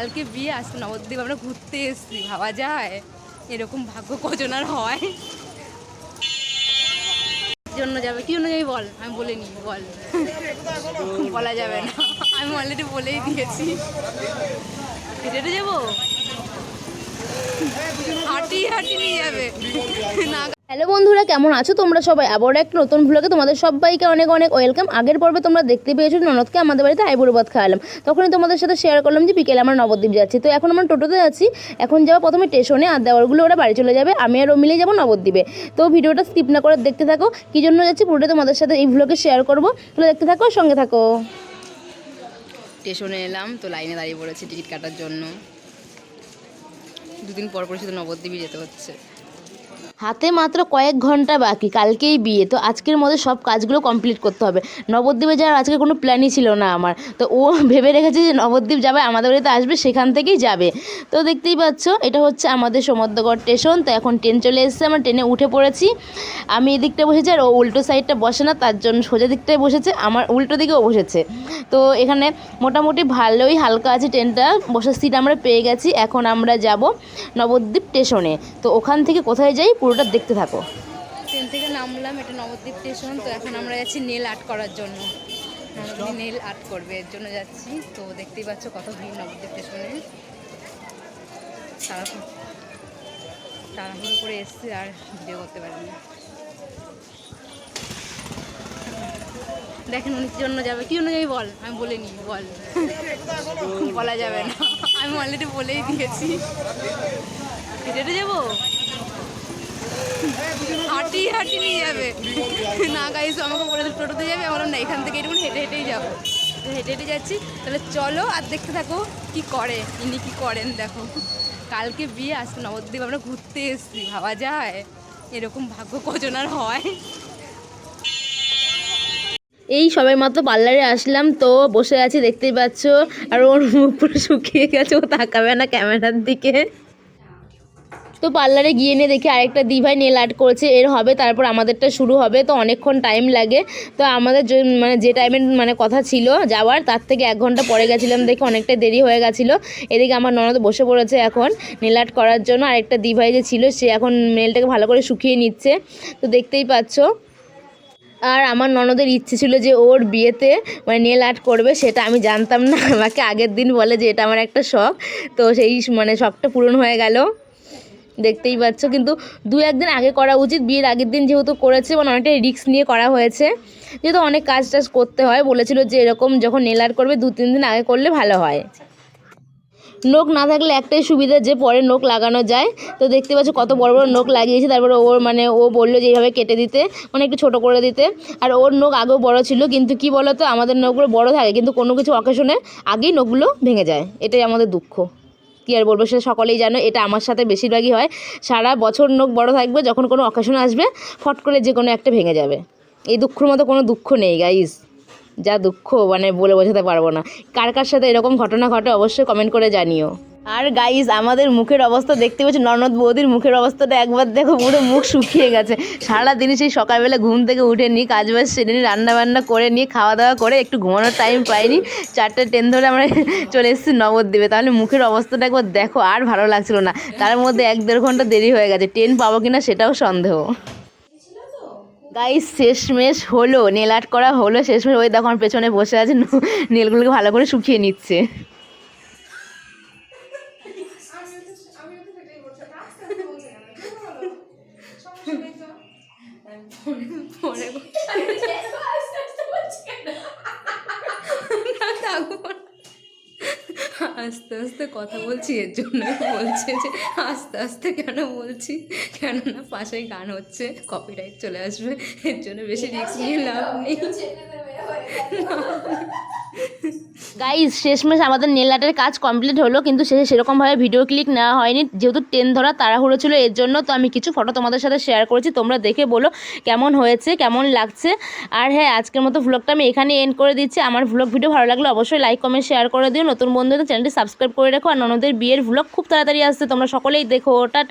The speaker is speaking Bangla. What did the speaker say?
কালকে বিয়ে আসতো নবদ্বীপ আমরা ঘুরতে এসছি, ভাবা যায়? এরকম ভাগ্য কজন আর হয়? জন্য যাবে? কি জন্য যাবি বল? আমি বলে বলিনি, বল। বলা যাবে না। আমি অলরেডি বলেই দিয়েছি। হেঁটে যাব নিয়ে যাবে। হ্যালো বন্ধুরা কেমন আছো? তোমরা সবাই আবার একটা নতুন ভ্লগে তোমাদের সবাইকে অনেক অনেক ওয়েলকাম আগের পর্বে তোমরা দেখতে পেয়েছ ননদকে আমাদের বাড়িতে আইবুড়ো ভাত খাওয়ালাম। তখনই তোমাদের সাথে শেয়ার করলাম যে বিকেলে আমরা নবদ্বীপ যাচ্ছি। তো এখন আমরা টোটোতে যাচ্ছি এখন যাওয়া প্রথমে স্টেশনে আর দেওয়ারগুলো ওরা বাড়ি চলে যাবে। আমি আর ও মিলে যাব নবদ্বীপে। তো ভিডিওটা স্কিপ না করে দেখতে থাকো। কী জন্য যাচ্ছি পুরোটা তোমাদের সাথে এই ভ্লগে শেয়ার করব। তো দেখতে থাকো সঙ্গে থাকো। স্টেশনে এলাম তো লাইনে দাঁড়িয়ে পড়েছি টিকিট কাটার জন্য। দুদিন পর পর শুধু নবদ্বীপে যেতে হচ্ছে। হাতে মাত্র কয়েক ঘণ্টা বাকি, কালকেই বিয়ে। তো আজকের মধ্যে সব কাজগুলো কমপ্লিট করতে হবে। নবদ্বীপে যাওয়ার আজকে কোনো প্ল্যানই ছিল না আমার। তো ও ভেবে রেখেছে যে নবদ্বীপ যাবে, আমাদের বাড়িতে আসবে, সেখান থেকেই যাবে। তো দেখতেই পাচ্ছ, এটা হচ্ছে আমাদের সমুদ্রগড় স্টেশন তো এখন ট্রেন চলে এসেছে, আমরা ট্রেনে উঠে পড়েছি। আমি এদিকটা বসেছি আর ও উল্টো সাইডটা বসে না, তার জন্য সোজা দিকটায় বসেছে, আমার উল্টো দিকেও বসেছে। তো এখানে মোটামুটি ভালোই হালকা আছে ট্রেনটা বসার সিট আমরা পেয়ে গেছি। এখন আমরা যাব নবদ্বীপ স্টেশনে তো ওখান থেকে কোথায় যাই পুরোটা দেখতে থাকো। ট্রেন থেকে নামলাম এটা নবদ্বীপ স্টেশন তো এখন আমরা যাচ্ছি নেল আর্ট করার জন্য। নবদ্বীপ নেল আর্ট করবে এর জন্য যাচ্ছি। তো দেখতেই পাচ্ছ কত ভিড় নবদ্বীপ স্টেশনে। তাড়াহুড়ো তাড়াহুড়ো করে এসছে আর ভিডিও করতে পারিনি। দেখেন উনি জন্য যাবে কি জন্য যাবি বল? আমি বলিনি বল। বলা যাবে না। আমি অলরেডি বলেই দিয়েছি। হেঁটে হেঁটে যাব? হাঁটি হাঁটি নিয়ে যাবে। না গাইস আমাকে বলে টোটোতে যাবে। আমরা না, এখান থেকে এরকম হেঁটে হেঁটেই যাব। হেঁটে হেঁটে যাচ্ছি। তাহলে চলো আর দেখতে থাকো কি করে। ইনি কি করেন, দেখো। কালকে বিয়ে, আজকে নবদ্বীপ, আমরা ঘুরতে এসেছি, ভাবা যায়? এরকম ভাগ্য কজন আর হয়? এই সবাই মাত্র পার্লারে আসলাম, তো বসে আছি, দেখতেই পাচ্ছ। আর ওর মুখ পুরো শুকিয়ে গেছে, ও তাকাবে না ক্যামেরার দিকে। তো পার্লারে গিয়ে নিয়ে দেখি আরেকটা দিভাই নেল আর্ট করেছে, এর হবে, তারপর আমাদেরটা শুরু হবে, তো অনেকক্ষণ টাইম লাগে। তো আমাদের মানে যে টাইমের মানে কথা ছিল যাওয়ার, তার থেকে এক ঘণ্টা পরে গেছিলাম দেখে অনেকটা দেরি হয়ে গেছিল। এদিকে আমার ননদ বসে পড়েছে এখন নেল আর্ট করার জন্য আরেকটা দিভাই যে ছিল, সে এখন নেলটাকে ভালো করে শুকিয়ে নিচ্ছে। তো দেখতেই পাচ্ছ। আর আমার ননদের ইচ্ছে ছিল যে ওর বিয়েতে মানে নেল আর্ট করবে, সেটা আমি জানতাম না। আমাকে আগের দিন বলে যে এটা আমার একটা শখ। তো সেই মানে শখটা পূরণ হয়ে গেল। দেখতেই পাচ্ছ। কিন্তু দু একদিন আগে করা উচিত, বিয়ের আগের দিন যেহেতু করেছে মানে অনেকটাই রিস্ক নিয়ে করা হয়েছে। যেহেতু অনেক কাজ টাজ করতে হয়, বলেছিল যে এরকম যখন নেল আর্ট করবে, দু তিন দিন আগে করলে ভালো হয়। নোক না থাকলে একটাই সুবিধা যে পরে নোক লাগানো যায়। তো দেখতে পাচ্ছ কত বড় বড় নোক লাগিয়েছে, তারপরে ওর মানে ও বলল যে এইভাবে কেটে দিতে মানে একটু ছোটো করে দিতে। আর ওর নোক আগেও বড় ছিল, কিন্তু কি বলো তো আমাদের নোকগুলো বড় থাকে, কিন্তু কোনো কিছু অকেশনে আগেই নোকগুলো ভেঙে যায়। এটাই আমাদের দুঃখ। কী আর বলব সেটা সকলেই জানো, এটা আমার সাথে বেশিরভাগই হয়। সারা বছর নখ বড় থাকবে, যখন কোনো অকেশন আসবে, ফট করে যে কোনো একটা ভেঙে যাবে। এই দুঃখর মতো কোনো দুঃখ নেই গাইস যা দুঃখ মানে বলে বোঝাতে পারব না। কার কার সাথে এরকম ঘটনা ঘটে, অবশ্যই কমেন্ট করে জানিও। আর গাইস আমাদের মুখের অবস্থা দেখতে পাচ্ছি ননদ বৌদির মুখের অবস্থাটা একবার দেখো, পুরো মুখ শুকিয়ে গেছে। সারা দিন সেই সকালবেলা ঘুম থেকে উঠে নিই কাজ বাজ সেরে নিই রান্না বান্না করে নিয়ে খাওয়া দাওয়া করে একটু ঘুমানোর টাইম পাইনি। চারটে ট্রেন ধরে আমরা চলে এসেছি নবদ্বীপে। তাহলে মুখের অবস্থাটা একবার দেখো, আর ভালো লাগছিল না। তার মধ্যে এক দেড় ঘণ্টা দেরি হয়ে গেছে। ট্রেন পাবো কিনা সেটাও সন্দেহ। গাইস শেষমেশ হলো নেল আর্ট করা হলো, শেষমেশ ওই দেখো পেছনে বসে আছে নেলগুলোকে ভালো করে শুকিয়ে নিচ্ছে। আস্তে আস্তে কথা বলছি এর জন্য বলছে যে আস্তে আস্তে কেন বলছি কেননা পাশে গান হচ্ছে কপিরাইট চলে আসবে এর জন্য বেশি রিস্ক নিয়ে লাভ নেই গাইস শেষমেশ আমাদের নেল আর্টের কাজ কমপ্লিট হলো, কিন্তু শেষে সেরকমভাবে ভিডিও ক্লিক নেওয়া হয়নি। যেহেতু ট্রেন ধরা তাড়াহুড়ো ছিল, এর জন্য তো আমি কিছু ফটো তোমাদের সাথে শেয়ার করেছি, তোমরা দেখে বলো কেমন হয়েছে, কেমন লাগছে। আর হ্যাঁ আজকের মতো ভ্লগটা আমি এখানে এন্ড করে দিচ্ছি। আমার ভ্লগ ভিডিও ভালো লাগলে অবশ্যই লাইক কমেন্ট শেয়ার করে দিও। নতুন বন্ধুদের চ্যানেলটি সাবস্ক্রাইব করে রাখো, আর ননদের বিয়ের ভ্লগ খুব তাড়াতাড়ি আসছে। তোমরা সকলেই দেখো টাটা